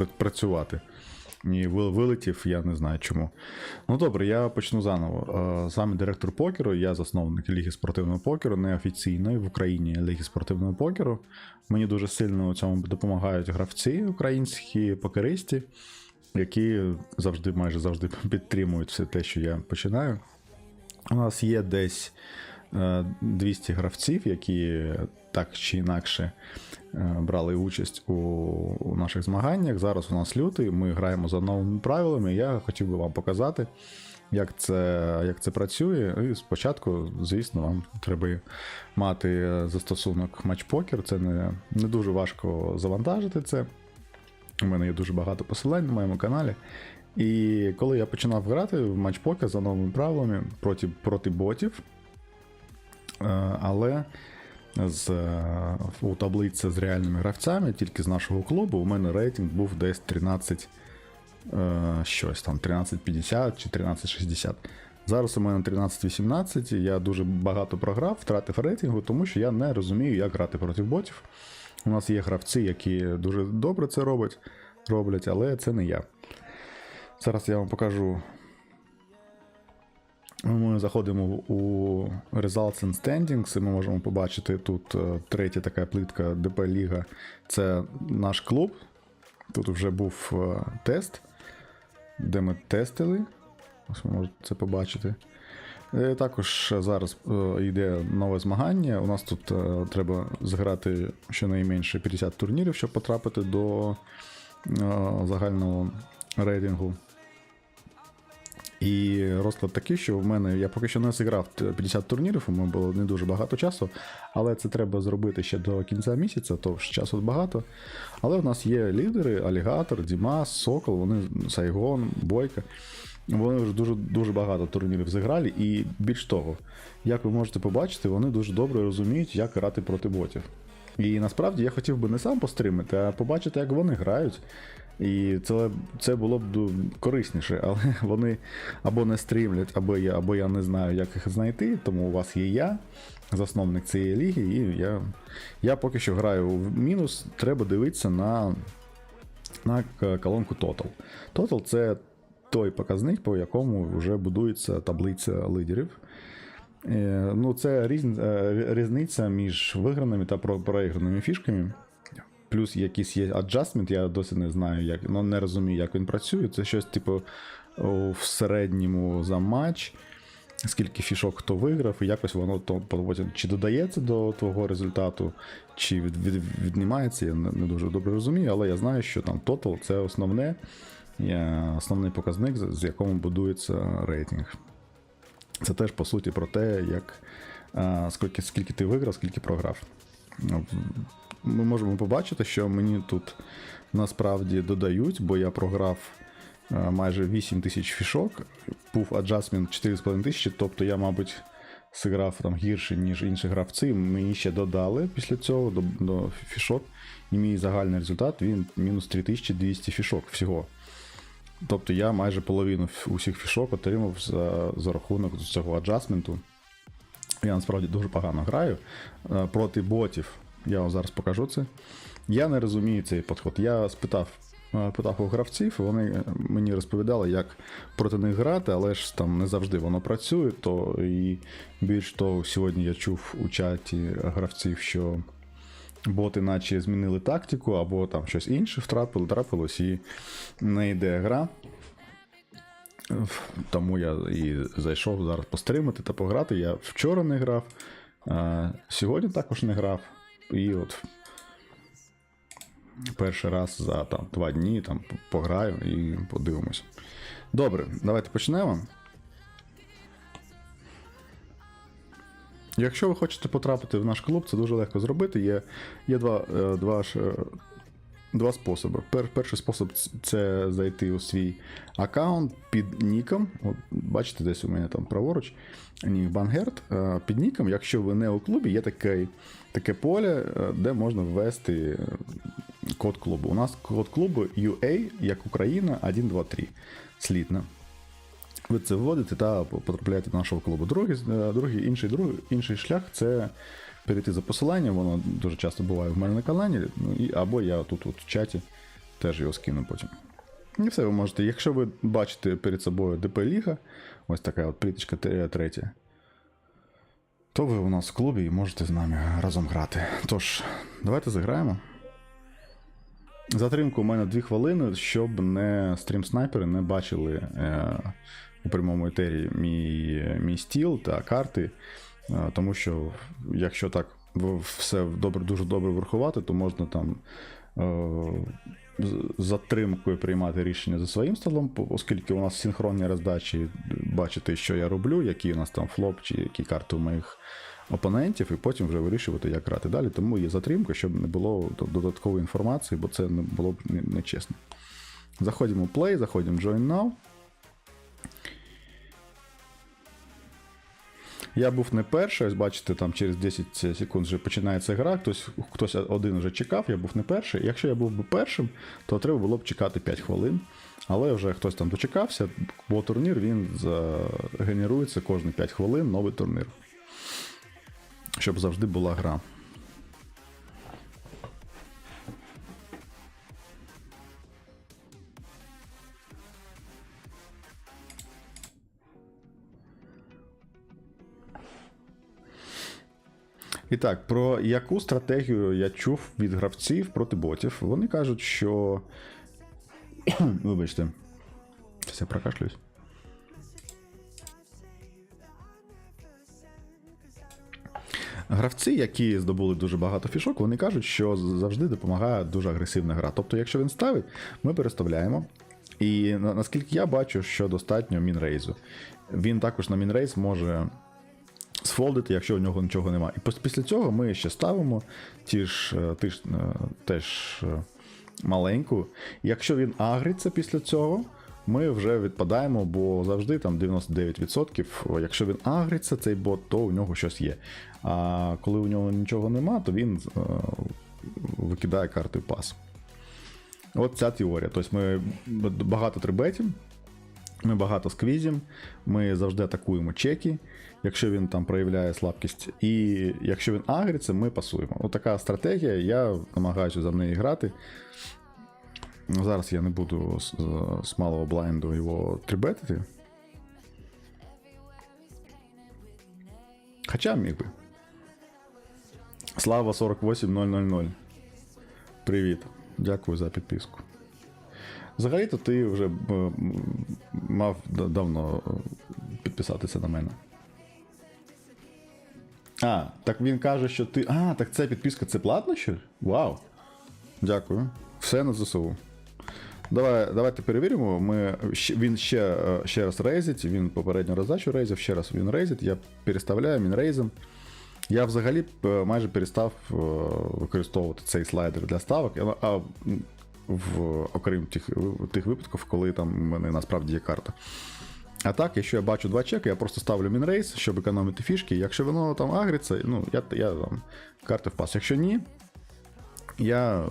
пр- працювати. І вилетів, я не знаю чому. Ну добре, я почну заново. Е, Саме директор покеру, я засновник Ліги спортивного покеру, неофіційної в Україні Ліги спортивного покеру. Мені дуже сильно у цьому допомагають гравці українські покеристи, які завжди, майже завжди підтримують все те, що я починаю. У нас є десь 200 гравців, які так чи інакше е, брали участь у, наших змаганнях. Зараз у нас лютий, ми граємо за новими правилами. Я хотів би вам показати, як це, як це працює. І спочатку, звісно, вам треба мати застосунок матчпокер. Це не, не дуже важко завантажити це. У мене є дуже багато посилань на моєму каналі. І коли я починав грати в матчпокер за новими правилами проти, проти ботів, е, але з, е, у таблиці з реальними гравцями, тільки з нашого клубу, у мене рейтинг був десь 13 е, щось там, 1350 чи 1360. Зараз у мене 13-18, я дуже багато програв, втратив рейтингу, тому що я не розумію, як грати проти ботів. У нас є гравці, які дуже добре це роблять, роблять, але це не я. Зараз я вам покажу. Ми заходимо у Results and Standings, і ми можемо побачити тут е, третя така плитка ДП Ліга. Це наш клуб. Тут вже був е, тест, де ми тестили. Ось ви можете це побачити. Е, Також зараз йде нове змагання. У нас тут треба зграти щонайменше 50 турнірів, щоб потрапити до загального рейтингу. І розклад такий, що в мене я поки що не зіграв 50 турнірів, у мене було не дуже багато часу, але це треба зробити ще до кінця місяця, то ж часу багато. Але в нас є лідери: Алігатор, Дімас, Сокол, вони Сайгон, Бойка. Вони вже дуже дуже багато турнірів зіграли, і більш того, як ви можете побачити, вони дуже добре розуміють, як грати проти ботів. І насправді я хотів би не сам постримати, а побачити, як вони грають. І це, це було б корисніше, але вони або не стрімлять, або я, або я не знаю, як їх знайти. Тому у вас є я, засновник цієї ліги, і я, я поки що граю в мінус. Треба дивитися на, на колонку Total. Total це той показник, по якому вже будується таблиця лидерів. Е, Ну, це е, різниця між виграними та про- проіграними фішками. Плюс якийсь є аджастмент, я досі не знаю, як, ну не розумію, як він працює. Це щось, типу, в середньому за матч, скільки фішок хто виграв, і якось воно то потім чи додається до твого результату, чи від, від, віднімається. Я не, дуже добре розумію, але я знаю, що там тотал це основне, основний показник, з якому будується рейтинг. Це теж по суті про те, як скільки, скільки ти виграв, скільки програв. Ми можемо побачити, що мені тут насправді додають, бо я програв майже 8 тисяч фішок, був аджастмент 4,5 тисячі, тобто я, мабуть, зіграв там гірше, ніж інші гравці. Мені ще додали після цього до, до фішок, і мій загальний результат він мінус 3200 фішок всього. Тобто я майже половину усіх фішок отримав за, за рахунок цього аджастменту. Я насправді дуже погано граю. Е, Проти ботів, я вам зараз покажу це. Я не розумію цей підход. Я спитав, е, питав у гравців, вони е, мені розповідали, як проти них грати, але ж там не завжди воно працює. То і більш того, сьогодні я чув у чаті гравців, що боти наче змінили тактику, або там щось інше втрапило, трапилось і не йде гра. Тому я і зайшов зараз постримати та пограти. Я вчора не грав, сьогодні також не грав. І от перший раз за там, два дні там, пограю і подивимось. Добре, давайте почнемо. Якщо ви хочете потрапити в наш клуб, це дуже легко зробити. Є, є два, е, два, е, два способи. Пер, перший спосіб це зайти у свій аккаунт під ніком. От, бачите, десь у мене там праворуч, нік Бангерт. Під ніком, якщо ви не у клубі, є таке, таке поле, е, де можна ввести е, код клубу. У нас код клубу UA, як Україна, 123. Слідно. Ви це вводите та потрапляєте до нашого клубу. Другий, е, другий, інший, другий, інший шлях це перейти за посиланням, воно дуже часто буває в мене на каналі, ну, і, або я тут от в чаті Теж його скину потім. І все ви можете. Якщо ви бачите перед собою ДП Ліга, ось така от пліточка третя, то ви у нас в клубі і можете з нами разом грати. Тож, давайте заграємо. Затримку у мене 2 хвилини, щоб не стрім-снайпери не бачили е, у прямому етері мій, мій стіл та карти. Е, тому що якщо так все добре, дуже добре врахувати, то можна там е, затримкою приймати рішення за своїм столом, оскільки у нас синхронні роздачі, бачити, що я роблю, який у нас там флоп, чи які карти у моїх опонентів, і потім вже вирішувати, як грати далі. Тому є затримка, щоб не було додаткової інформації, бо це не було б нечесно. Заходимо в Play, заходимо Join Now. Я був не перший, ось бачите, там через 10 секунд вже починається гра, хтось, хтось один вже чекав, я був не перший. Якщо я був би першим, то треба було б чекати 5 хвилин. Але вже хтось там дочекався, бо турнір він генерується кожні 5 хвилин, новий турнір. Щоб завжди була гра. І так, про яку стратегію я чув від гравців проти ботів? Вони кажуть, що. Вибачте. Зараз я прокашлююсь. Гравці, які здобули дуже багато фішок, вони кажуть, що завжди допомагає дуже агресивна гра. Тобто, якщо він ставить, ми переставляємо. І наскільки я бачу, що достатньо мінрейзу. Він також на мінрейз може сфолдити, якщо у нього нічого немає. І після цього ми ще ставимо ті ж, е, ті ж, е, теж е, маленьку. Якщо він агриться після цього, ми вже відпадаємо, бо завжди там 99%. Якщо він агриться, цей бот, то у нього щось є. А коли у нього нічого нема, то він викидає карти пас. От ця теорія. Тобто ми багато трибетів, ми багато сквізім, ми завжди атакуємо чеки, якщо він там проявляє слабкість. І якщо він агриться, ми пасуємо. Отака стратегія, я намагаюся за неї грати. Зараз я не буду з, з малого блайнду його трибетити. Хоча міг би. Слава 48000. Привіт. Дякую за підписку. Взагалі-то ти вже мав давно е, підписатися на мене. А, так він каже, що ти. А, так це підписка, це платно що? Вау. Дякую. Все на ЗСУ. Давай, давайте перевіримо. Ми, він ще, е, ще раз рейзить, він попередню роздачу рейзив, ще раз він рейзить, я переставляю, він рейзом. Я взагалі е, майже перестав е, використовувати цей слайдер для ставок, а- в, окрім тих, тих випадків, коли там в мене насправді є карта. А так, якщо я бачу два чеки, я просто ставлю мінрейс, щоб економити фішки. Якщо воно там агриться, ну, я, я там карти впас. Якщо ні, я.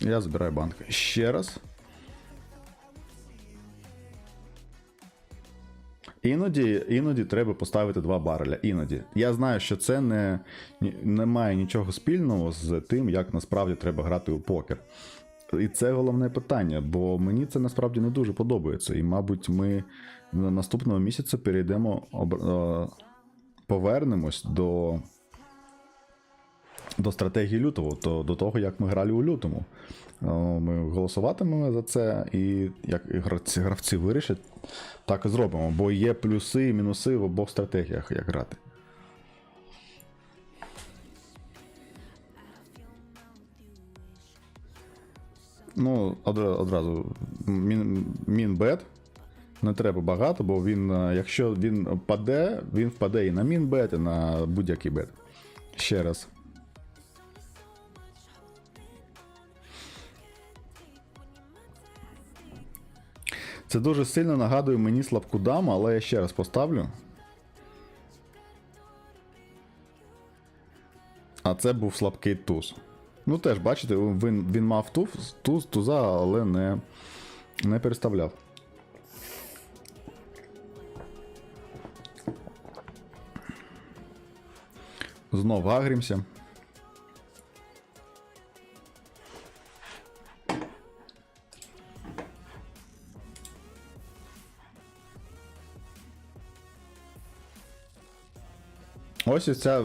Я забираю банк. Ще раз. Іноді, іноді треба поставити два бареля. Іноді. Я знаю, що це не, не має нічого спільного з тим, як насправді треба грати у покер. І це головне питання, бо мені це насправді не дуже подобається. І, мабуть, ми наступного місяця перейдемо, е, повернемось до, до стратегії лютого, то, до того, як ми грали у лютому. Е, Ми голосуватимемо за це, і як гравці, гравці вирішать, так і зробимо. Бо є плюси і мінуси в обох стратегіях, як грати. Ну, одразу мінбет. Не треба багато, бо він, е, якщо він паде, він впаде і на мінбет, і на будь-який бет. Ще раз. Це дуже сильно нагадує мені слабку даму, але я ще раз поставлю. А це був слабкий туз. Ну теж, бачите, він, він мав туз, туз, туза, але не, не переставляв. Знов агрімся. Ось ось ця